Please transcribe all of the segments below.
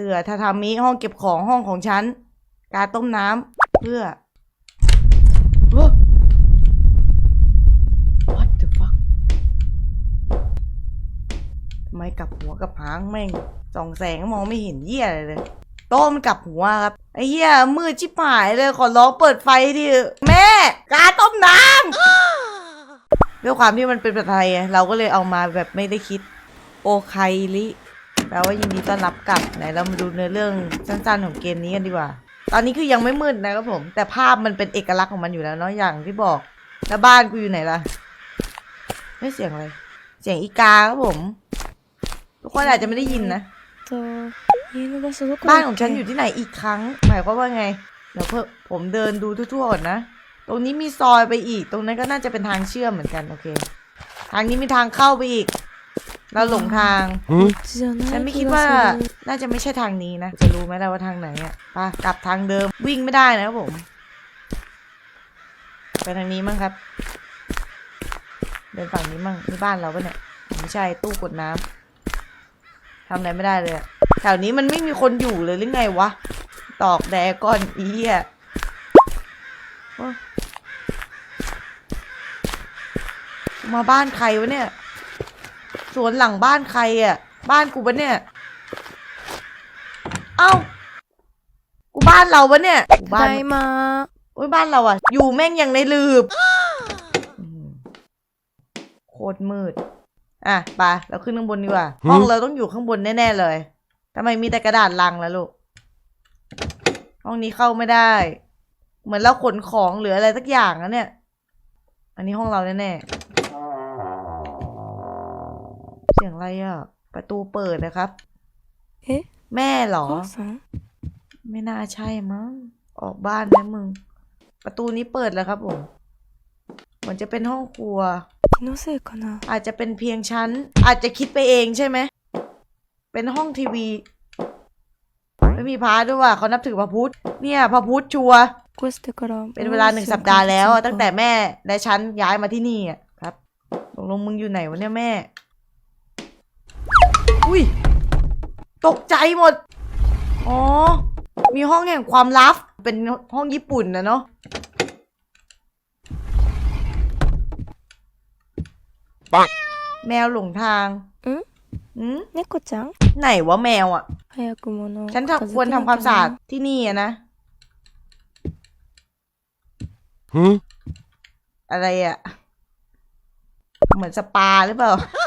เสือทาทามิห้องเก็บของห้องของฉันการต้มน้ำเพื่อเฮ้อ What the fuck ทำไมกลับหัวกับหางแม่งส่องแสงมองไม่เห็นเหี้ยอะไรเลยโต้มันกลับหัวครับไอ้เหี้ยมืดชิบหายเลยขอร้องเปิดไฟดิแม่ การต้มน้ำด้วยความที่มันเป็นภาษาไทยไงเราก็เลยเอามาแบบไม่ได้คิด โอไคลิ แปลว่ายินดีต้อนรับกลับไหนเรามาดูเนื้อเรื่องสั้นๆของเกมนี้กันดีกว่า ตอนนี้คือยังไม่มืดนะครับผม แต่ภาพมันเป็นเอกลักษณ์ของมันอยู่แล้วเนาะอย่างที่บอก แล้วบ้านกูอยู่ไหนล่ะ ไม่เสียงอะไร เสียงอีกาครับผม ทุกคนอาจจะไม่ได้ยินนะบ้านของฉันอยู่ที่ไหนอีกครั้ง หมายความว่าไง เดี๋ยวเพิ่มผมเดินดูทั่วๆก่อนนะ ตรงนี้มีซอยไปอีก ตรงนั้นก็น่าจะเป็นทางเชื่อมเหมือนกัน โอเค ทางนี้มีทางเข้าไปอีก เราหลงทาง ฉันไม่คิดว่าน่าจะไม่ใช่ทางนี้นะ จะรู้ไหมเราว่าทางไหนอะปะกลับทางเดิมวิ่งไม่ได้นะครับผม ไปทางนี้มั้งครับ เดินฝั่งนี้มั้งที่บ้านเราปะเนี่ย ไม่ใช่ตู้กดน้ำทำอะไรไม่ได้เลยแถวนี้มันไม่มีคนอยู่เลยหรือไงวะ ตอกแดก่อนอีอ่ยมาบ้านใครวะเนี่ย วนหลังบ้านใครอะ บ้านกูปะเนี่ย เอ้า กูบ้านเราปะเนี่ยกูบ้านมา อุ้ยบ้านเราอะ อยู่แม่งอย่างในลืบโคตรมืด อะไปเราขึ้นข้างบนดีกว่า ห้องเราต้องอยู่ข้างบนแน่ๆเลยทำไมมีแต่กระดาษลังแล้วลูก ห้องนี้เข้าไม่ได้ เหมือนเราขนของหรืออะไรสักอย่างนะเนี่ย อันนี้ห้องเราแน่ สียงอะไรอ่ะ ประตูเปิดนะครับ え แม่เหรอ お母さん ไม่น่าใช่มั้ง ออกบ้านนะมึง ประตูนี้เปิดแล้วครับผมเหมือนจะเป็นห้องครัว 気のせいかな อาจจะเป็นเพียงชั้น อาจจะคิดไปเองใช่ไหม เป็นห้องทีวี ไม่มีพระด้วยว่ะเขานับถือพระพุทธ เนี่ยพระพุทธชัวร์ 越してから เป็นเวลาหนึ่งสัปดาห์แล้วอะตั้งแต่แม่และฉันย้ายมาที่นี่อ่ะครับตกลงมึงอยู่ไหนวะเนี่ยแม่ อุ้ย ตกใจหมด อ๋อ มีห้องแห่งความลับ เป็นห้องญี่ปุ่นนะเนาะ ปัง แมวหลงทาง うん อืม 猫ちゃん ไหนวะแมวอ่ะ 早く物を ฉัน 片 ทำ 付 ควร け ทำ な ความ きゃ สะอาด な ที่นี่อะนะ Hmm? อะไรอะเหมือนสปาหรือเปล่า มี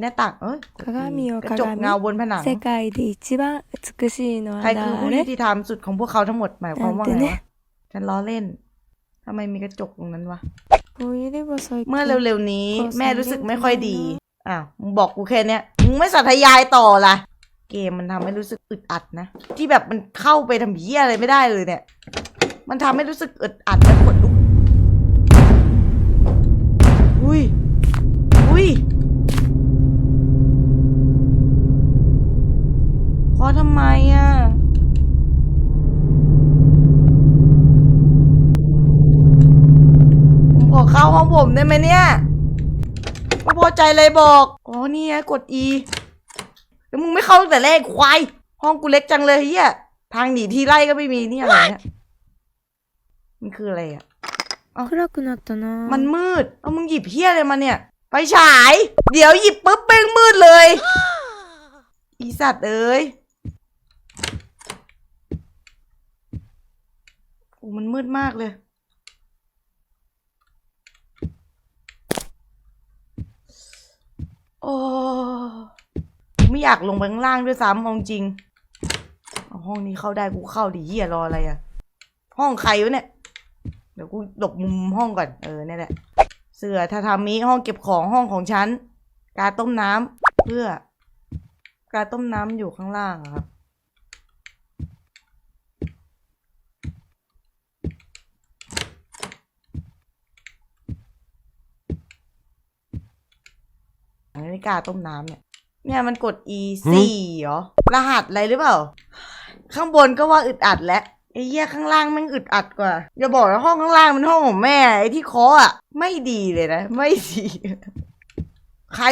หน้าต่างเอ้ย 鏡よ กระจก 鏡 เงาบนผนัง 世界で一番美しいのは ใครคือผู้ยุ 誰 ติธรรมสุดของพวกเขาทั้งหมดหมายความว่า なん ไง て วะ ね ฉันล้อเล่นทำไมมีกระจกตรงนั้นวะ こういれば最 เมื่อ 近 เร็วๆนี้ ขอ แม่รู้สึกไม่ค่อยดี สั่งเล่น อ้าวมึงบอกกูแค่เนี้ยมึงไม่สัทยายต่อล่ะ เกมมันทำให้รู้สึกอึดอัดนะ ที่แบบมันเข้าไปทำเหี้ยอะไรไม่ได้เลยเนี่ย มันทำให้รู้สึกอึดอัดและขนลุก อุ้ย อุ้ย เพราะทำไมอ่ะ ผมขอเข้าห้องผมได้ไหมเนี่ยไม่พอใจเลยบอก อ๋อนี่ไงกด E แล้วมึงไม่เข้าตั้งแต่แรกควาย ห้องกูเล็กจังเลยเฮียทางหนีทีไล่ก็ไม่มีนี่อะไรเนี่ย มันคืออะไรอ่ะ 暗くなったな มันมืด เอามึงหยิบเฮียอะไรมาเนี่ย ไฟฉาย เดี๋ยวหยิบปุ๊บเป้งมืดเลย อีสัตว์เอ้ย มันมืดมากเลย โอ้ไม่อยากลงไปข้างล่างด้วยซ้ำเอาจริง ห้องนี้เข้าได้กูเข้าดิเฮียรออะไรอะห้องใครวะเนี่ย เดี๋ยวกูหลบมุมห้องก่อน เออเนี่ยแหละ เสือทาทามิห้องเก็บของห้องของฉัน การต้มน้ำเพื่อ การต้มน้ำอยู่ข้างล่างครับ กาต้มน้ำเนี่ย เนี่ยมันกด e สี่เหรอ รหัสอะไรหรือเปล่า ข้างบนก็ว่าอึดอัดแล้วไอ้เหี้ยข้างล่างมันอึดอัดกว่า อย่าบอกนะห้องข้างล่างมันห้องของแม่ ไอ้ที่เคาะอะ ไม่ดีเลยนะ ไม่ดี ใคร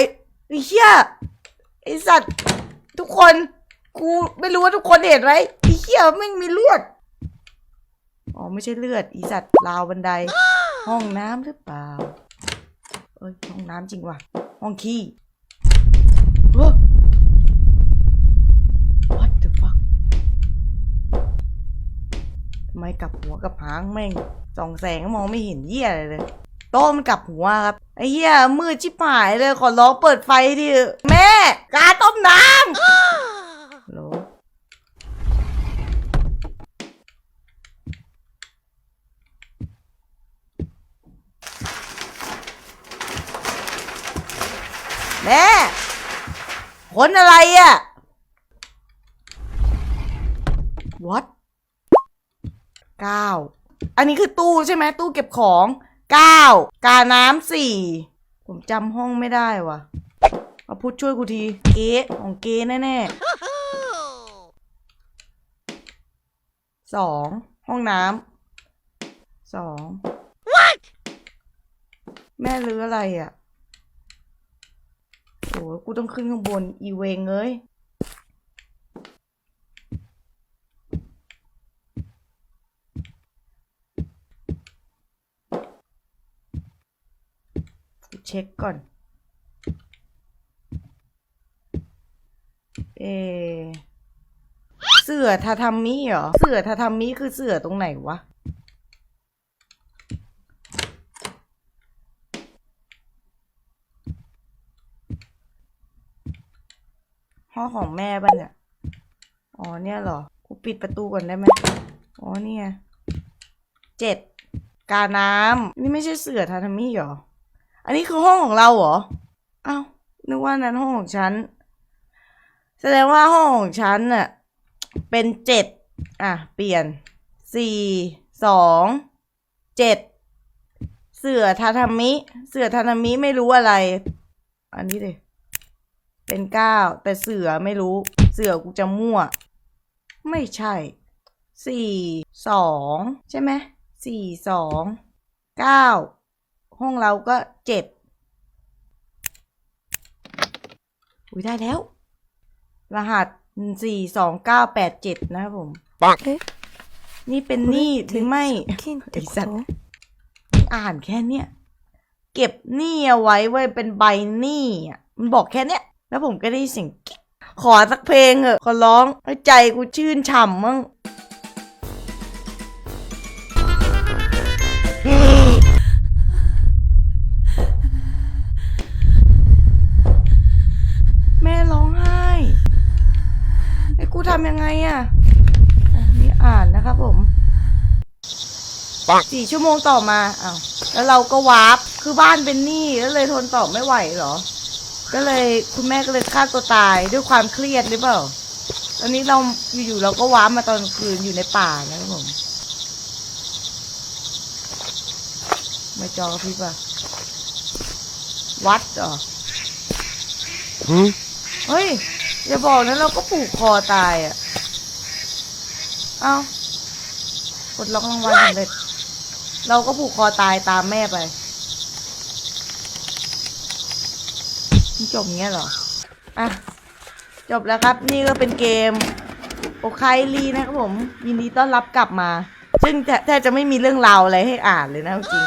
ไอ้เหี้ยไอ้สัตว์ทุกคนกูไม่รู้ว่าทุกคนเห็นไหมไอ้เหี้ยแม่งมีเลือดอ๋อไม่ใช่เลือดอีสัตว์ราวบันได ห้องน้ำหรือเปล่า เอ้ยห้องน้ำจริงว่ะ ห้องขี้เฮ้อ What the fuck ทำไม กับหัวกับหางแม่งส่องแสงมองไม่เห็นเหี้ยอะไรเลยโต๊ะมันกลับหัวครับไอ้เหี้ยมืดชิบหายเลยขอร้องเปิดไฟดิแม่กาต้มน้ำฮัลโหลแม่คนอะไรอะ what เก้าอันนี้คือตู้ใช่ไหมตู้เก็บของเก้ากาน้ำสี่ผมจำห้องไม่ได้ว่ะ เอาพุทธช่วยกูที เก๊ของเก๊แน่ๆสองห้องน้ำสอง What แม่รื้ออะไรอะ่ะโอ้ยกูต้องขึ้นข้างบน อีเวงเอ้ย เช็คก่อน เอ เสือทาทามิเหรอ เสือทาทามิคือเสือตรงไหนวะ ห้องของแม่ป่ะเนี่ย อ๋อเนี่ยเหรอ กูปิดประตูก่อนได้ไหมอ๋อเนี่ย เจ็ดกาน้ำ นี่ไม่ใช่เสือทาทามิเหรอ อันนี้คือห้องของเราเหรอ เอ้านึกว่านั้นห้องของฉัน แสดงว่าห้องของฉันน่ะ เป็นเจ็ดอะ เปลี่ยนสี่สองเจ็ดเสือทาทามิ เสือทาทามิไม่รู้อะไร อันนี้ดิเป็นเก้าแต่เสือไม่รู้ เสือกูจะมั่ว ไม่ใช่สี่สองใช่ไหมสี่สองเก้า ห้องเราก็เจ็ด อุ้ยได้แล้ว รหัสสี่สองเก้าแปดเจ็ดนะครับผม Bonk. นี่เป็นหนี้หรือไม่ 金ってこいさと อ่านแค่เนี้ย เก็บหนี้เอาไว้ไว้ยเป็นใบหนี้อ่ะ มันบอกแค่เนี้ย แล้วผมก็ได้ยินเสียงกิ๊กขอสักเพลงเหอะ ขอร้องให้ใจกูชื่นฉ่ำมั่ง สี่ชั่วโมงต่อมาอ้าวแล้วเราก็วาร์ปคือบ้านเป็นหนี้แล้วเลยทนต่อไม่ไหวเหรอ ก็เลยคุณแม่ก็เลยฆ่าตัวตายด้วยความเครียดหรือเปล่า ตอนนี้เราอยู่ๆเราก็วาร์ปมาตอนกลางคืนอยู่ในป่านะครับผมไม่จอกระพริบอะวัดเหรอ Hmm? เฮ้ย อย่าบอกนะเราก็ผูกคอตายอะ เอากดล็อกรางวัลสำเร็จ เราก็ผูกคอตายตามแม่ไปจบเงี้ยเหรอ อะ จบแล้วครับ นี่ก็เป็นเกม โอคายลีนะครับผม ยินดีต้อนรับกลับมา ซึ่งแทแทบจะไม่มีเรื่องราวอะไรให้อ่านเลยนะจริง